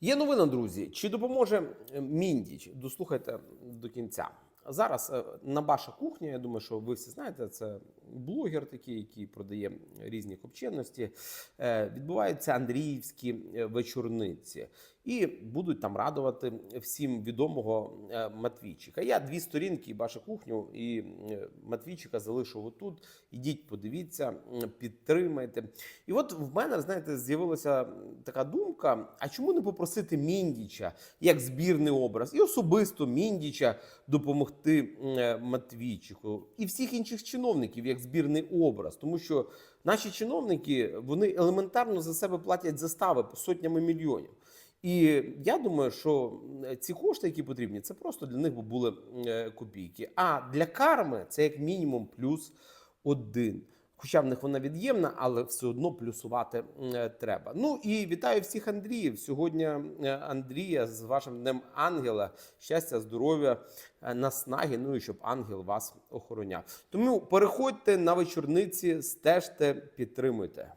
Є новина, друзі. Чи допоможе е, Міндіч? Дослухайте до кінця. Зараз е, на Баша кухня, я думаю, що ви всі знаєте, це блогер такий, який продає різні копченості. Е, Відбуваються Андріївські вечорниці. І будуть там радувати всім відомого е, Матвійчика. Я дві сторінки Баша кухню і е, Матвійчика залишив отут. Ідіть, подивіться, підтримайте. І от в мене, знаєте, з'явилася така думка: а чому не попросити Міндіча як збірний образ, і особисто Міндіча допомогти е, Матвійчику і всіх інших чиновників як збірний образ, тому що наші чиновники вони елементарно за себе платять застави по сотнями мільйонів. І я думаю, що ці кошти, які потрібні, це просто для них були е, копійки. А для карми це як мінімум плюс один. Хоча в них вона від'ємна, але все одно плюсувати е, треба. Ну і вітаю всіх Андріїв. Сьогодні е, Андрія з вашим днем ангела. Щастя, здоров'я, наснаги. Ну і щоб ангел вас охороняв. Тому переходьте на вечорниці, стежте, підтримуйте.